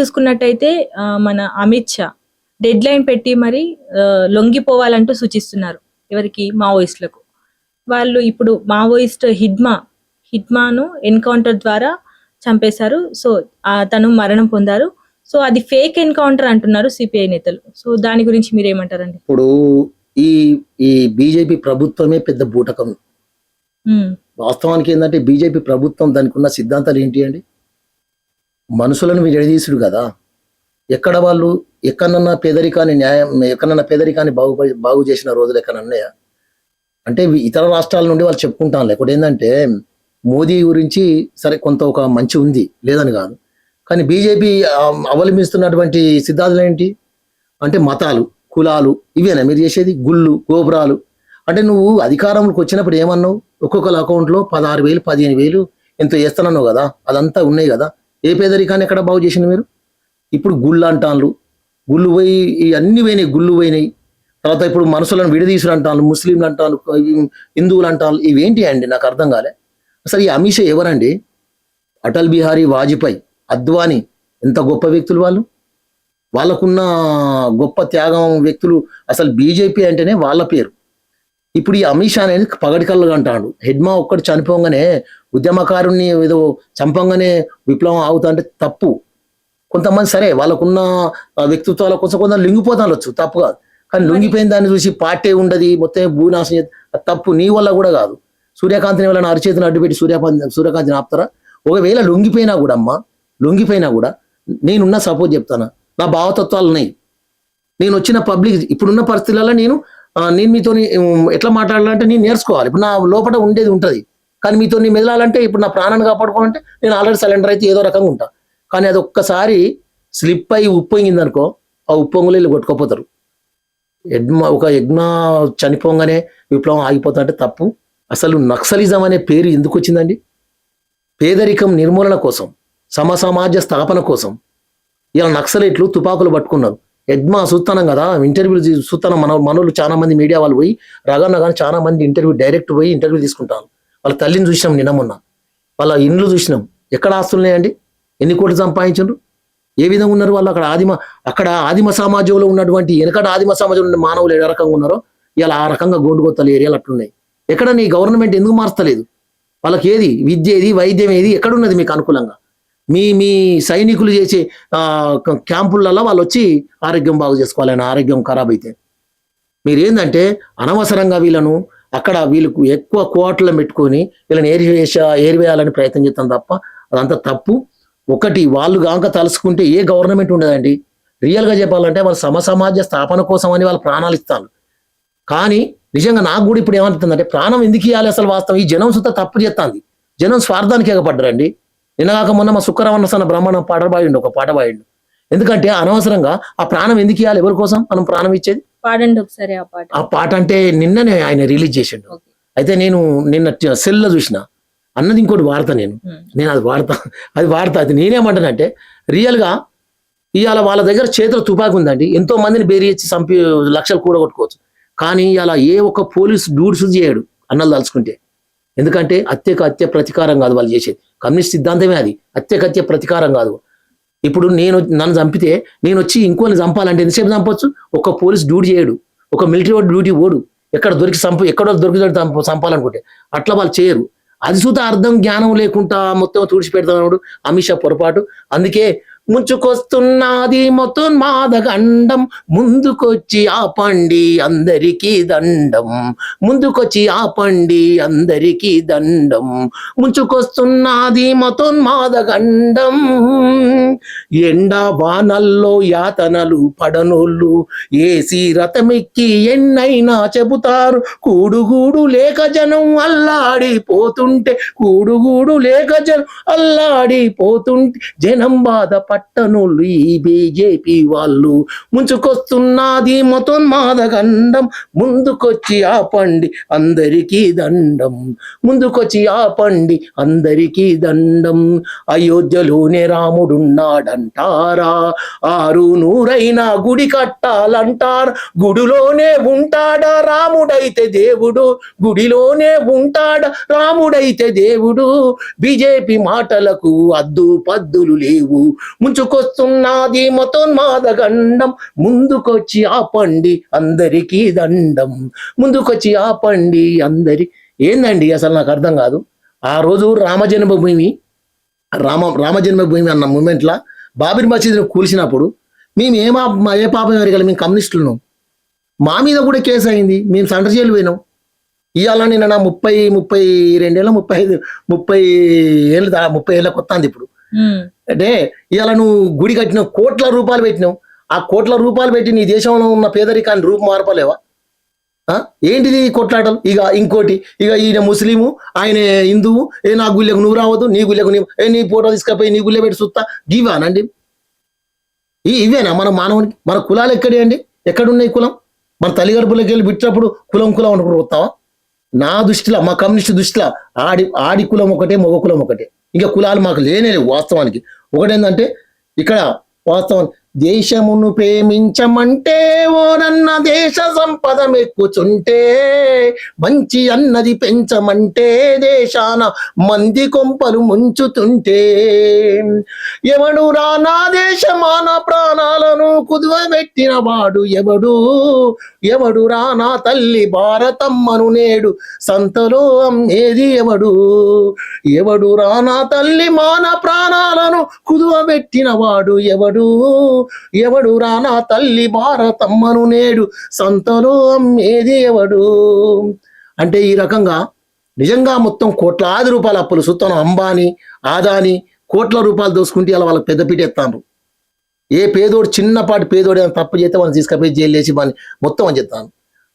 చూసుకున్నట్టయితే మన Amit Shah dead line పెట్టి మరి లొంగిపోవాలంటూ సూచిస్తున్నారు ఎవరికి? మావోయిస్టులకు. వాళ్ళు ఇప్పుడు మావోయిస్ట్ హిడ్మా హిడ్మాను ఎన్కౌంటర్ ద్వారా చంపేశారు. సో తను మరణం పొందారు. సో అది ఫేక్ ఎన్కౌంటర్ అంటున్నారు సిపిఐ నేతలు. సో దాని గురించి మీరేమంటారండి? ఇప్పుడు ఈ ఈ బీజేపీ ప్రభుత్వమే పెద్ద బూటకం. వాస్తవానికి ఏంటంటే బీజేపీ ప్రభుత్వం దానికి ఉన్న సిద్ధాంతాలు ఏంటి అండి? మనుషులను విడదీసుడు కదా. ఎక్కడ వాళ్ళు ఎక్కడన్నా పేదరికాన్ని న్యాయం ఎక్కడన్నా పేదరికాన్ని బాగు బాగు చేసిన రోజులు ఎక్కడ ఉన్నాయా? అంటే ఇతర రాష్ట్రాల నుండి వాళ్ళు చెప్పుకుంటాను లేకపోతే ఏంటంటే మోదీ గురించి సరే కొంత ఒక మంచి ఉంది లేదని కాదు. కానీ బీజేపీ అవలంబిస్తున్నటువంటి సిద్ధాంతాలు ఏంటి? అంటే మతాలు కులాలు ఇవేనా? మీరు చేసేది గుళ్ళు గోపురాలు. అంటే నువ్వు అధికారంలోకి వచ్చినప్పుడు ఏమన్నావు? ఒక్కొక్కరి అకౌంట్లో పదహారు వేలు పదిహేను వేలు ఎంతో వేస్తానన్నావు కదా. అదంతా ఉన్నాయి కదా. ఏ పేదరికాన్ని ఎక్కడ బాగు చేసింది మీరు? ఇప్పుడు గుళ్ళు అంటాన్లు. గుళ్ళు పోయి ఈ అన్ని పోయినాయి గుళ్ళు పోయినాయి. తర్వాత ఇప్పుడు మనుషులను విడదీసులు అంటాను ముస్లింలు అంటాను హిందువులు అంటాను ఇవేంటి అండి? నాకు అర్థం కాలే. అసలు ఈ అమిష ఎవరండి? అటల్ బిహారీ వాజ్పేయి అద్వానీ ఎంత గొప్ప వ్యక్తులు వాళ్ళు? వాళ్ళకున్న గొప్ప త్యాగం వ్యక్తులు అసలు బీజేపీ అంటేనే వాళ్ళ పేరు. ఇప్పుడు ఈ అమిత్ షా అనేది పగటి కళ్ళగా అంటాడు. హెడ్మా ఒక్కటి చనిపోగానే ఉద్యమకారుణ్ణి ఏదో చంపంగానే విప్లవం ఆగుతా అంటే తప్పు. కొంతమంది సరే వాళ్ళకున్న వ్యక్తిత్వాల కోసం కొంత లింగిపోతానొచ్చు తప్పు కాదు. కానీ లొంగిపోయిన దాన్ని చూసి పార్టీ ఉండదు మొత్తం అది తప్పు నీ వల్ల కూడా కాదు. సూర్యకాంతిని ఎవరైనా అరిచేతిని అడ్డుపెట్టి సూర్యకాంతి సూర్యకాంతిని ఆపుతారా? ఒకవేళ లొంగిపోయినా కూడా అమ్మా లొంగిపోయినా కూడా నేనున్న సపోజ్ చెప్తాను? నా భావతత్వాలు ఉన్నాయి. నేను వచ్చిన పబ్లిక్ ఇప్పుడున్న పరిస్థితులలో నేను నేను మీతో ఎట్లా మాట్లాడాలంటే నేను నేర్చుకోవాలి. ఇప్పుడు నా లోపల ఉండేది ఉంటుంది. కానీ మీతో నేను మెదలాలంటే ఇప్పుడు నా ప్రాణాన్ని కాపాడుకోవాలంటే నేను ఆల్రెడీ సిలిండర్ అయితే ఏదో రకంగా ఉంటా. కానీ అది ఒక్కసారి స్లిప్ అయ్యి ఉప్పొంగింది అనుకో ఆ ఉప్పొంగులు వీళ్ళు కొట్టుకోపోతారు. యజ్మ ఒక యజ్ఞ చనిపోగానే విప్లవం ఆగిపోతా అంటే తప్పు. అసలు నక్సలిజం అనే పేరు ఎందుకు వచ్చిందండి? పేదరికం నిర్మూలన కోసం సమసమాజ స్థాపన కోసం ఇలా నక్సలైట్లు తుపాకులు పట్టుకున్నారు. యజ్మా చూస్తాను కదా ఇంటర్వ్యూలు చూస్తున్నాం మన మనోళ్ళు చాలా మంది మీడియా వాళ్ళు పోయి రగన్న కానీ చాలా మంది ఇంటర్వ్యూ డైరెక్ట్ పోయి ఇంటర్వ్యూ తీసుకుంటారు. వాళ్ళ తల్లిని చూసినాం నిన్న మొన్న. వాళ్ళ ఇండ్లు చూసినాం. ఎక్కడ ఆస్తున్నాయండి ఎన్ని కోట్లు సంపాదించారు ఏ విధంగా ఉన్నారు వాళ్ళు? అక్కడ ఆదిమ అక్కడ ఆదిమ సమాజంలో ఉన్నటువంటి వెనకట ఆదిమ సమాజంలో ఉన్న మానవులు ఏ రకంగా ఉన్నారో ఇలా ఆ రకంగా గోండుగొత్తలు ఏరియాలు అట్లున్నాయి. ఎక్కడ నీ గవర్నమెంట్ ఎందుకు మార్చలేదు వాళ్ళకి ఏది విద్య ఏది? వైద్యం ఏది? ఎక్కడున్నది మీకు అనుకూలంగా? మీ మీ సైనికులు చేసే క- క్యాంపులలో వాళ్ళు వచ్చి ఆరోగ్యం బాగు చేసుకోవాలని ఆరోగ్యం ఖరాబ్ అయితే. మీరేందంటే అనవసరంగా వీళ్ళను అక్కడ వీళ్ళకు ఎక్కువ కోట్లను పెట్టుకొని వీళ్ళని ఏరివేస ఏరివేయాలని ప్రయత్నం చేస్తాం తప్ప అదంతా తప్పు. ఒకటి వాళ్ళు గాంక తలుసుకుంటే ఏ గవర్నమెంట్ ఉండదండి. రియల్గా చెప్పాలంటే వాళ్ళు సమసమాజ స్థాపన కోసం అని వాళ్ళు ప్రాణాలు ఇస్తారు. కానీ నిజంగా నాకు కూడా ఇప్పుడు ఏమవుతుందంటే ప్రాణం ఎందుకు ఇవ్వాలి అసలు వాస్తవం? ఈ జనం సుత తప్పు చేస్తుంది. జనం స్వార్థానికి ఎగపడ్డరండి నిన్నగాక మొన్న మా సన్న బ్రహ్మణం పాట పాడిండు ఒక పాట పాడిండు. ఎందుకంటే అనవసరంగా ఆ ప్రాణం ఎందుకు ఇవ్వాలి ఎవరి కోసం? మనం ప్రాణం ఇచ్చేది? పాడండి ఒకసారి ఆ పాట. ఆ పాట అంటే నిన్ననే ఆయన రిలీజ్ చేసిండు. అయితే నేను నిన్న సెల్లో చూసిన. అన్నది ఇంకోటి వాడతా నేను. నేను అది వాడతా అది వాడతా. అది నేనేమంటానంటే రియల్గా ఇవాళ వాళ్ళ దగ్గర చేతిలో తుపాకి ఉందండి. ఎంతో మందిని బేరీ ఇచ్చి చంపి లక్షలు కూడా కొట్టుకోవచ్చు కానీ ఇలా ఏ ఒక్క పోలీస్ డూడ్స్ చేయడు అన్నలు తలుచుకుంటే. ఎందుకంటే హత్యకు హత్య ప్రతీకారం కాదు వాళ్ళు చేసేది. కమ్యూనిస్ట్ సిద్ధాంతమే అది. హత్యకు హత్య ప్రతీకారం కాదు. ఇప్పుడు నేను నన్ను చంపితే నేను వచ్చి ఇంకోని చంపాలంటే ఎంతసేపు చంపొచ్చు? ఒక పోలీస్ డ్యూటీ చేయడు. ఒక మిలిటరీ వాడు డ్యూటీ ఓడు. ఎక్కడ దొరికి చంప ఎక్కడో దొరికి చంపాలనుకుంటే అట్లా వాళ్ళు చేయరు. అది సుత అర్థం జ్ఞానం లేకుండా మొత్తం తుడిచిపెడతాడు అమిత్ షా పొరపాటు. అందుకే ముంచుకొస్తున్నది మొత్తం మాదగండం. ముందుకొచ్చి ఆపండి అందరికీ దండం. ముందుకొచ్చి ఆపండి అందరికీ దండం. ముంచుకొస్తున్నది మొత్తం మాదగండం. ఎండ వానల్లో యాతనలు పడనోళ్ళు. ఏసి రథమెక్కి ఎన్నైనా చెబుతారు. కూడుగూడు లేక జనం అల్లాడిపోతుంటే కూడుగూడు లేక జనం అల్లాడిపోతుంటే జనం బాధపడ పట్టనోళ్ళు ఈ బీజేపీ వాళ్ళు. ముంచుకొస్తున్నది మొత్తం మాదగండం ముందుకొచ్చి ఆపండి అందరికీ దండం. ముందుకొచ్చి ఆపండి అందరికీ దండం. అయోధ్యలోనే రాముడున్నాడంటారా? ఆరు నూరైనా గుడి కట్టాలంటారా. గుడిలోనే ఉంటాడా రాముడైతే దేవుడు? గుడిలోనే ఉంటాడా రాముడైతే దేవుడు? బీజేపీ మాటలకు అద్దు పద్దులు లేవు. ముంచుకొస్తున్నది మతోన్మాదగండం. ముందుకొచ్చి ఆపండి అందరికీ దండం. ముందుకొచ్చి ఆపండి అందరి. ఏందండి అసలు నాకు అర్థం కాదు. ఆ రోజు రామజన్మభూమి రామ రామజన్మభూమి అన్న మూమెంట్లా బాబిర్ మసీదును కూల్చినప్పుడు మేము ఏమా ఏ పాపం ఎరగలి మేము కమ్యూనిస్టులను మా మీద కూడా కేసు అయింది మేము సెంటర్ జైలు పోయినాం. ఇవాళ నిన్న నా ముప్పై ముప్పై రెండేళ్ళ ముప్పై ఐదు ముప్పై ఏళ్ళు దా- ముప్పై ఏళ్ళకి కొత్త ఇప్పుడు. అంటే ఇవాళ నువ్వు గుడి కట్టినావు కోట్ల రూపాయలు పెట్టినావు. ఆ కోట్ల రూపాయలు పెట్టి నీ దేశంలో ఉన్న పేదరికాన్ని రూపు మార్పలేవా? ఆ? ఏంటిది కొట్లాటలు? ఇక ఇంకోటి ఇక ఈయన ముస్లిము ఆయన హిందువు ఏ నా గుళ్ళకు నువ్వు రావద్దు నీ గుళ్ళకు నీ ఏ నీ ఫోటో తీసుకపోయి నీ గుళ్ళ పెట్టి చూస్తా ఇవానండి ఈ ఇవేనా మన మానవునికి? మన కులాలు ఎక్కడే అండి? ఎక్కడున్నాయి కులం? మన తల్లిగడుపులోకి వెళ్ళి పెట్టినప్పుడు కులం కులం అనుకుంటూ వస్తావా నా దృష్టిలో మా కమ్యూనిస్ట్ దృష్టిలో ఆడి ఆడి కులం ఒకటే మగ కులం ఒకటే. ఇంకా కులాలు మాకు లేనే లేవు వాస్తవానికి. ఒకటేంటంటే ఇక్కడ వాస్తవం దేశమును ప్రేమించమంటే ఓనన్న దేశ సంపద మెక్కుచుంటే మంచి అన్నది పెంచమంటే దేశాన మంది కొంపలు ముంచుతుంటే ఎవడు రా నా దేశమాన ప్రాణాలను కుదువబెట్టిన వాడు ఎవడు? ఎవడు రానా తల్లి భారతమ్మను నేడు? సంతలో అమ్మేది ఎవడు? ఎవడు రానా తల్లి మాన ప్రాణాలను కుదువబెట్టిన వాడు ఎవడు? ఎవడు రానా తల్లి భారతమ్మను నేడు? సంతలో అమ్మేది ఎవడు? అంటే ఈ రకంగా నిజంగా మొత్తం కోట్లాది రూపాయల అప్పులు సుత్తనం అంబానీ ఆదాని కోట్ల రూపాయలు దోసుకుంటే అలా వాళ్ళకి పెద్దపీట ఎత్తాను ఏ పేదోడు చిన్నపాటి పేదోడు ఏమైనా తప్పు చేస్తే వాళ్ళని తీసుకపోయి జైలు వేసి వాళ్ళని మొత్తం అని చెప్తాను.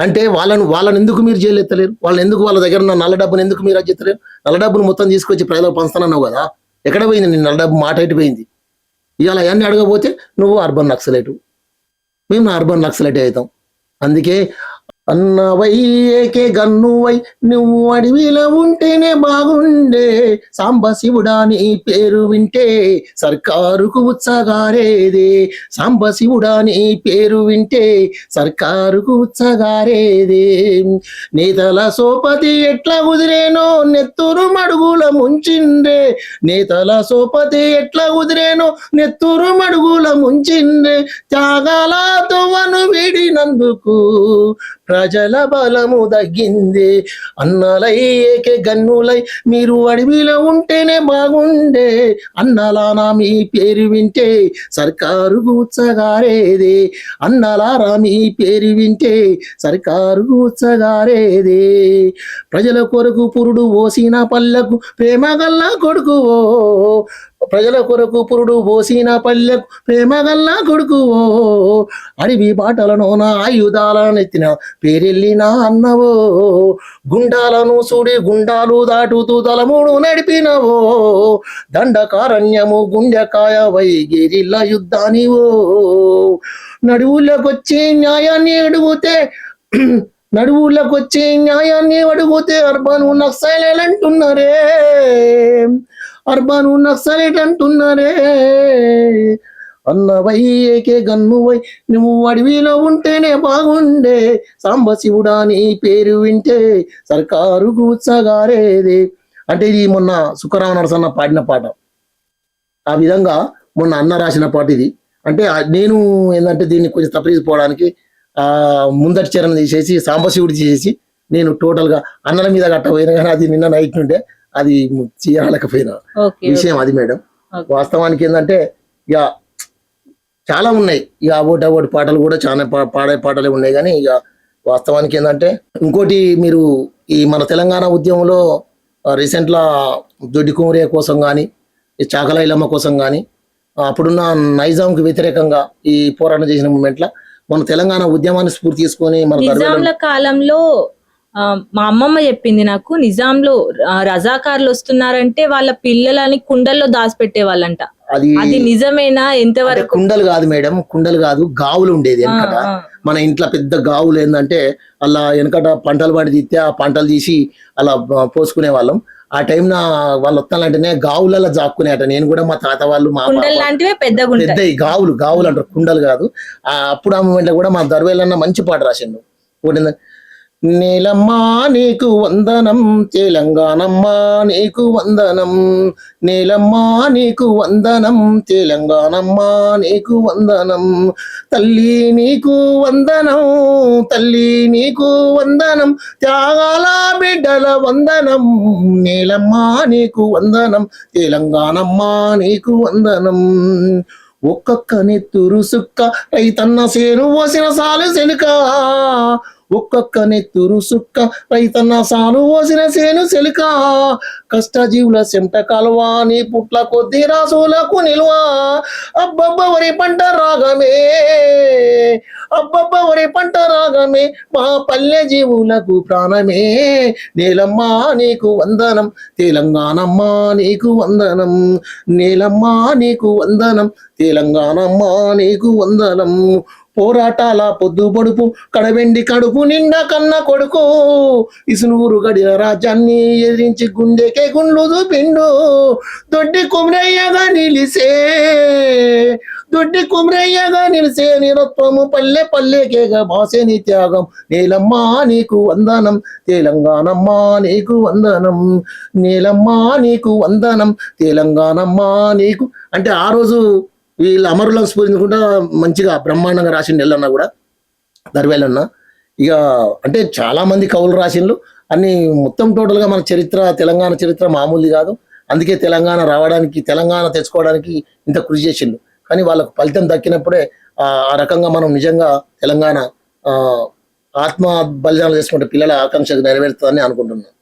అంటే వాళ్ళను వాళ్ళని ఎందుకు మీరు జైలు ఎత్తలేరు? వాళ్ళని ఎందుకు వాళ్ళ దగ్గర ఉన్న నల్ల డబ్బును ఎందుకు మీరు అది చెత్తలేరు నల్ల డబ్బును మొత్తం తీసుకొచ్చి ప్రజలకు పంచుతానన్నావు కదా ఎక్కడ పోయింది నేను నల్ల డబ్బు? మాట ఎటు పోయింది? ఇవాళ అవన్నీ అడగపోతే నువ్వు అర్బన్ నక్సలైటు. మేము అర్బన్ నక్సలైట్ అవుతాం. అందుకే అన్నవై ఏకే గన్నువై నువ్వు అడవిలో ఉంటేనే బాగుండే. సాంబ శివుడా నీ పేరు వింటే సర్కారుకు ఉత్సగారేదే. సాంబ శివుడా నీ పేరు వింటే సర్కారుకు ఉత్సగారేదే. నేతల సోపతి ఎట్లా కుదిరేనో నెత్తురు మడుగుల ముంచిండ్రే. నేతల సోపతి ఎట్లా కుదిరేనో నెత్తురు మడుగుల ముంచిండ్రే. త్యాగాల తొవ్వను వీడినందుకు ప్రజల బలము తగ్గింది. అన్నలై ఏకే గన్నులై మీరు అడవిలో ఉంటేనే బాగుండే. అన్నలానా మీ పేరు వింటే సర్కారు కూర్చగారేది. అన్నలారా మీ పేరు వింటే సర్కారు కూర్చగారేది. ప్రజల కొరకు పురుడు ఓసిన పల్లకు ప్రేమ కొడుకు కొడుకువో ప్రజల కొరకు పురుడు పోసిన పల్లెకు ప్రేమ కొడుకు కొడుకువో అడివి బాటలను నా ఆయుధాలను ఎత్తిన పేరెళ్ళిన అన్నవో. గుండాలను సూడి గుండాలు దాటుతూ తలముడు నడిపినవో. దండకారణ్యము గుండెకాయ వై గిరిల్ల యుద్ధానివో. నడువులకొచ్చి న్యాయాన్ని అడుగుతే నడువులకొచ్చి న్యాయాన్ని అడుగుతే అర్బన్ నక్సలైట్ అర్బన్ నక్సలైట్ అంటున్నారే అన్నవై ఏకే గన్నువై నువ్వు అడవిలో ఉంటేనే బాగుండే. సాంబశివుడా నీ పేరు వింటే సర్కారు కూర్చగారేది అంటే ఇది మొన్న సుఖరామ నరసన్న పాడిన పాట. ఆ విధంగా మొన్న అన్న రాసిన పాట ఇది. అంటే నేను ఏంటంటే దీన్ని కొంచెం తప్పించుకోవడానికి ఆ ముందటి చరణ తీసేసి సాంబశివుడు తీసేసి నేను టోటల్గా అన్నల మీద కట్టపోయినా కానీ అది నిన్న నైట్ నుండే అది చేయలేకపోయినా. విషయం అది మేడం. వాస్తవానికి ఏంటంటే ఇక చాలా ఉన్నాయి. ఇక అబోటి అబోటి పాటలు కూడా చాలా పాడే పాటలే ఉన్నాయి కానీ ఇక వాస్తవానికి ఏంటంటే ఇంకోటి మీరు ఈ మన తెలంగాణ ఉద్యమంలో రీసెంట్ లా దొడ్డి కుమరియా కోసం కానీ ఈ చాకల ఇలమ్మ కోసం కానీ అప్పుడున్న నైజాంకి వ్యతిరేకంగా ఈ పోరాటం చేసిన మూమెంట్ లా మన తెలంగాణ ఉద్యమాన్ని స్ఫూర్తి తీసుకొని మన కాలంలో మా అమ్మమ్మ చెప్పింది నాకు నిజాంలో రజాకార్లు వస్తున్నారంటే వాళ్ళ పిల్లలని కుండల్లో దాచిపెట్టే వాళ్ళంట అది నిజమేనా? ఎంతవరకు? కుండలు కాదు మేడం కుండలు కాదు గావులు ఉండేది వెనకట. మన ఇంట్లో పెద్ద గావులు ఏంటంటే అలా వెనకట పంటలు పడి తీస్తే ఆ పంటలు తీసి అలా పోసుకునే వాళ్ళం. ఆ టైం నా వాళ్ళు వస్తానంటేనే గావులలో జాక్కునేట. నేను కూడా మా తాత వాళ్ళు మా పెద్ద గావులు గావులు అంటారు కుండలు కాదు. ఆ అప్పుడు ఆ మూమెంట్లో కూడా మా దర్వేలన్న మంచి పాట రాసిండు. ఒకటి నీలమ్మా నీకు వందనం. తెలంగాణమ్మా నీకు వందనం. నీలమ్మా నీకు వందనం. తెలంగాణమ్మా నీకు వందనం. తల్లి నీకు వందనం. తల్లి నీకు వందనం. త్యాగాల బిడ్డల వందనం. నీలమ్మా నీకు వందనం. తెలంగాణమ్మా నీకు వందనం. ఒక్కొక్క నెత్తురు సుక్క రైతన్న సేను వసిన సాలు సెలుక ఒక్కొక్క నెత్తురు సుక్క రైతన్న సాలు పోసిన సేను కష్ట కష్టజీవుల సెంట కలవా నీ పుట్ల కొద్ది రాసులకు నిల్వా. అబ్బబ్బ వరి పంట రాగమే. అబ్బబ్బ వరి పంట రాగమే. మా పల్లె జీవులకు ప్రాణమే. నీలమ్మా నీకు వందనం. తెలంగాణమ్మా నీకు వందనం. నీలమ్మా నీకు వందనం. తెలంగాణమ్మా నీకు వందనం. పోరాటాల పొద్దు పొడుపు కడవెండి కడుపు నిండా కన్న కొడుకు. ఇసునూరు గడిన రాజ్యాన్ని ఎదిరించి గుండెకే గుండ్లు చూపిండు. దొడ్డి కుమరయ్యగా నిలిసే దొడ్డి కుమరయ్యగా నిలిసే నిరత్వము పల్లె పల్లెకేగా బాసేని త్యాగం. నీలమ్మా నీకు వందనం తెలంగాణమ్మా నీకు వందనం నీలమ్మా నీకు వందనం తెలంగాణమ్మా నీకు. అంటే ఆ రోజు వీళ్ళ అమరులను కూడా మంచిగా బ్రహ్మాండంగా రాసిండు ఎల్లన్న కూడా దర్వేలన్న. ఇక అంటే చాలా మంది కవులు రాసిండ్రు అన్ని మొత్తం టోటల్గా మన చరిత్ర తెలంగాణ చరిత్ర మామూలు కాదు. అందుకే తెలంగాణ రావడానికి తెలంగాణ తెచ్చుకోవడానికి ఇంత కృషి చేసిండు కానీ వాళ్ళకు ఫలితం దక్కినప్పుడే ఆ రకంగా మనం నిజంగా తెలంగాణ ఆత్మ బలిదానాలు చేసుకుంటే పిల్లల ఆకాంక్ష నెరవేరుతుందని అనుకుంటున్నాను